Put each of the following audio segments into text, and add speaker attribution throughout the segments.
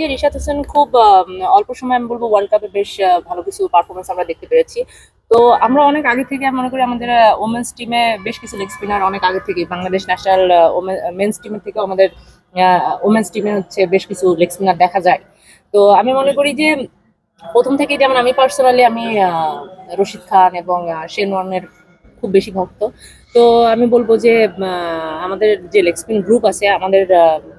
Speaker 1: যে রিশাদ হোসেন খুব অল্প সময় আমি বলব ওয়ার্ল্ড কাপে বেশ ভালো কিছু পারফরমেন্স আমরা দেখতে পেরেছি। তো আমরা অনেক আগে থেকে মনে করি আমাদের ওমেন্স টিমে বেশ কিছু লেগ স্পিনার অনেক আগে থেকে বাংলাদেশ ন্যাশনাল মেন্স টিমের থেকে আমাদের ওমেন্স টিমে হচ্ছে বেশ কিছু লেগ স্পিনার দেখা যায়। তো আমি মনে করি যে প্রথম থেকে যেমন আমি পার্সোনালি আমি রশিদ খান এবং শেন শেনওয়ানের খুব বেশি ভক্ত। তো আমি বলব যে আমাদের যে লেগ স্পিন গ্রুপ আছে, আমাদের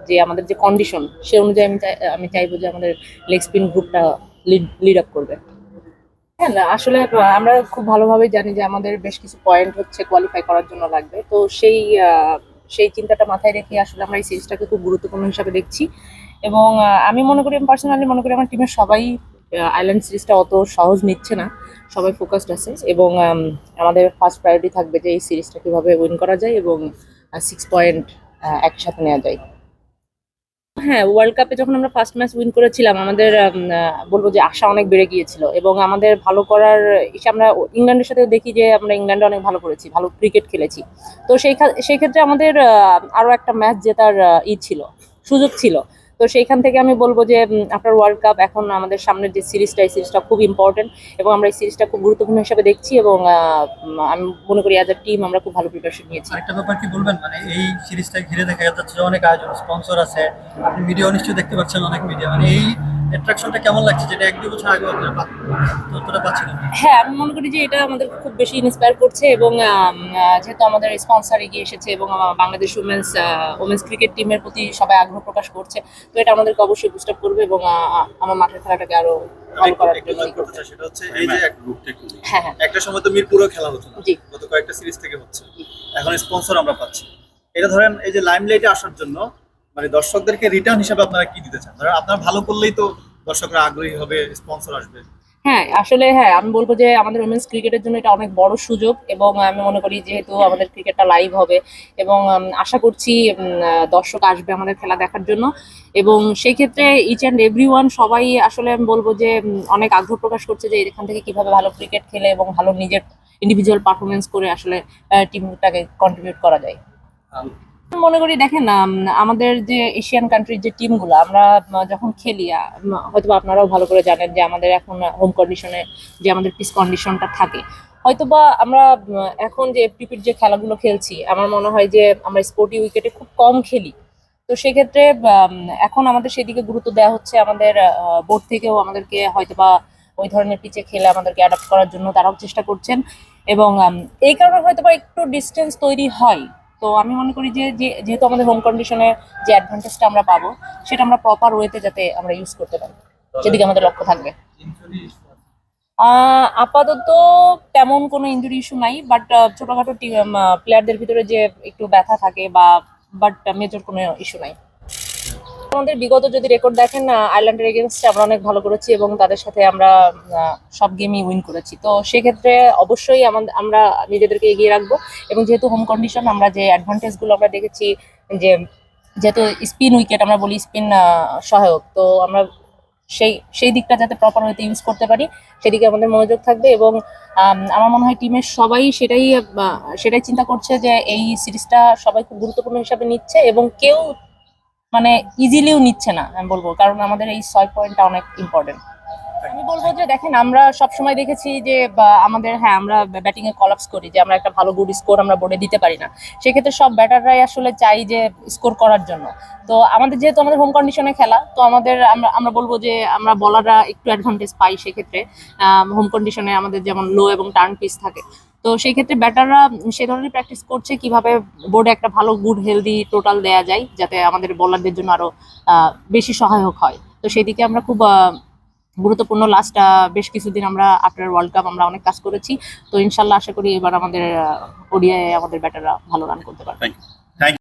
Speaker 1: যে আমাদের যে কন্ডিশন সে অনুযায়ী আমি আমি চাইব যে আমাদের লেগ স্পিন গ্রুপটা লিড লিড আপ করবে। হ্যাঁ আসলে আমরা খুব ভালোভাবে জানি যে আমাদের বেশ কিছু পয়েন্ট হচ্ছে কোয়ালিফাই করার জন্য লাগবে। তো সেই সেই চিন্তাটা মাথায় রেখে আসলে আমরা এই সিরিজটাকে খুব গুরুত্বপূর্ণ হিসাবে দেখছি। এবং আমি মনে করি, আমি পার্সোনালি মনে করি, আমার টিমের সবাই আইল্যান্ড সিরিজটা অত সহজ নিচ্ছে না, সবাই ফোকাসড আছে এবং আমাদের ফার্স্ট প্রায়োরিটি থাকবে যে এই সিরিজটা কীভাবে উইন করা যায় এবং সিক্স পয়েন্ট একসাথে নেওয়া যায়। হ্যাঁ ওয়ার্ল্ড কাপে যখন আমরা ফার্স্ট ম্যাচ উইন করেছিলাম, আমাদের বলব যে আশা অনেক বেড়ে গিয়েছিল এবং আমাদের ভালো করার আমরা ইংল্যান্ডের সাথে দেখি যে আমরা ইংল্যান্ডে অনেক ভালো করেছি, ভালো ক্রিকেট খেলেছি। তো সেই সেই ক্ষেত্রে আমাদের আরও একটা ম্যাচ জেতার ই ছিল, সুযোগ ছিল। তো সেইখান থেকে আমি বলব যে আপনার ওয়ার্ল্ড কাপ এখন আমাদের সামনের যে সিরিজটা এই সিরিজটা খুব ইম্পর্টেন্ট এবং আমরা এই সিরিজটা খুব গুরুত্বপূর্ণ হিসেবে দেখছি এবং আমি মনে করি অ্যাজ এ টিম আমরা খুব ভালো প্রিপারেশন নিয়েছি।
Speaker 2: একটা ব্যাপার কি বলবেন? মানে এই সিরিজটা ঘিরে দেখা যাচ্ছে অনেক আয়োজন স্পন্সর আছে, আপনি ভিডিও নিশ্চয়ই দেখতে পাচ্ছেন অনেক মিডিয়া মানে এই অ্যাট্রাকশনটা কেমন লাগছে? যেটা এক দুই বছর আগে আপনারা ততটা পাচ্ছিলেন না।
Speaker 1: হ্যাঁ আমি মনে করি যে এটা আমাদের খুব বেশি ইন্সপায়ার করছে এবং আহ, যেহেতু আমাদের স্পন্সর এগিয়ে এসেছে এবং বাংলাদেশ উমেন্স উমেন্স ক্রিকেট টিমের প্রতি সবাই আগ্রহ প্রকাশ করছে তো এটা আমাদেরকে অবশ্যই বুস্ট আপ করবে এবং আহ, আমার মাঠের খেলাটাকে
Speaker 3: আরও সেটা হচ্ছে এই যে এক।
Speaker 1: হ্যাঁ হ্যাঁ।
Speaker 3: একটা সময় তো মিরপুরও খেলা হতো না গত কয়েকটা সিরিজ থেকে হচ্ছে। এখন স্পন্সর আমরা পাচ্ছি। এটা ধরেন এই যে লাইমলাইটে আসার জন্য মানে দর্শকদেরকে রিটার্ন হিসাবে আপনারা কি দিতে চান? ধরেন আপনারা ভালো করলেই তো দর্শকরা আগ্রহী হবে স্পন্সর আসবে।
Speaker 1: হ্যাঁ আসলে হ্যাঁ আমি বলব যে আমাদের উমেন্স ক্রিকেটের জন্য এটা অনেক বড় সুযোগ এবং আমি মনে করি যেহেতু আমাদের ক্রিকেটটা লাইভ হবে এবং আশা করছি দর্শক আসবে আমাদের খেলা দেখার জন্য এবং সেই ক্ষেত্রে ইচ অ্যান্ড এভরি ওয়ান সবাই আসলে আমি বলব যে অনেক আগ্রহ প্রকাশ করছে যে এখান থেকে কীভাবে ভালো ক্রিকেট খেলে এবং ভালো নিজের ইন্ডিভিজুয়াল পারফরমেন্স করে আসলে টিমটাকে কন্ট্রিবিউট করা যায়। মনে করি দেখেন আমাদের যে এশিয়ান কান্ট্রির যে টিমগুলো আমরা যখন খেলি হয়তো আপনারাও ভালো করে জানেন যে আমাদের এখন হোম কন্ডিশনে যে আমাদের পিস কন্ডিশনটা থাকে। হয়তোবা আমরা এখন যে এফটিপির যে খেলাগুলো খেলছি, আমার মনে হয় যে আমরা স্পোর্টি উইকেটে খুব কম খেলি। তো সেক্ষেত্রে এখন আমাদের সেদিকে গুরুত্ব দেওয়া হচ্ছে আমাদের বোর্ড থেকেও আমাদেরকে হয়তোবা ওই ধরনের পিচে খেলে আমাদেরকে অ্যাডাপ্ট করার জন্য তারাও চেষ্টা করছেন। এবং এই কারণে হয়তোবা একটু ডিস্টেন্স তৈরি হয়। তো আমি মনে করি যে যেহেতু আমাদের হোম কন্ডিশনে যে অ্যাডভান্টেজটা আমরা পাবো, সেটা আমরা প্রপার ওয়েতে যাতে আমরা ইউজ করতে পারি সেদিকে আমাদের লক্ষ্য থাকবে। আপাতত তেমন কোনো ইঞ্জুরি ইস্যু নাই বাট ছোটখাটো প্লেয়ারদের ভিতরে যে একটু ব্যথা থাকে বা বাট মেজর কোনো ইস্যু নাই। আমাদের বিগত যদি রেকর্ড দেখেন আয়ারল্যান্ডের এগেনস্টে আমরা অনেক ভালো করেছি এবং তাদের সাথে আমরা সব গেমই উইন করেছি। তো সেক্ষেত্রে অবশ্যই আমরা নিজেদেরকে এগিয়ে রাখব এবং যেহেতু হোম কন্ডিশন আমরা যে অ্যাডভান্টেজগুলো আমরা দেখেছি, যে যেহেতু স্পিন উইকেট আমরা বলি স্পিন সহায়ক, তো আমরা সেই সেই দিকটা যাতে প্রপার ওয়েতে ইউজ করতে পারি, সেদিকে আমাদের মনোযোগ থাকবে এবং আমার মনে হয় টিমের সবাই সেটাই সেটাই চিন্তা করছে যে এই সিরিজটা সবাই খুব গুরুত্বপূর্ণ হিসাবে নিচ্ছে এবং কেউ মানে ইজিলিও নিচ্ছে না, আমি বলব। কারণ আমাদের এই ছয় পয়েন্টটা অনেক ইম্পর্টেন্ট আমি বলব যে দেখেন, আমরা সব সময় দেখেছি যে আমাদের হ্যাঁ আমরা ব্যাটিং এ কলাপস করি, যে আমরা একটা ভালো গুড স্কোর আমরা বোর্ডে দিতে পারি না। সেক্ষেত্রে সব ব্যাটাররাই আসলে চাই যে স্কোর করার জন্য। তো আমাদের, যেহেতু আমাদের হোম কন্ডিশনে খেলা, তো আমাদের, আমরা আমরা বলব যে আমরা বলাররা একটু অ্যাডভান্টেজ পাই সেক্ষেত্রে। হোম কন্ডিশনে আমাদের যেমন লো এবং টার্ন পিস থাকে। তো সেই ক্ষেত্রে ব্যাটাররা সে ধরনের প্র্যাকটিস করছে কীভাবে বোর্ডে একটা ভালো গুড হেলদি টোটাল দেয়া যায়, যাতে আমাদের বোলারদের জন্য আরও বেশি সহায়ক হয়। তো সেদিকে আমরা খুব গুরুত্বপূর্ণ লাস্ট বেশ কিছুদিন আমরা আফটার ওয়ার্ল্ড কাপ আমরা অনেক কাজ করেছি। তো ইনশাল্লাহ আশা করি এবার আমাদের ওডিআই আমাদের ব্যাটাররা ভালো রান করতে পারবে।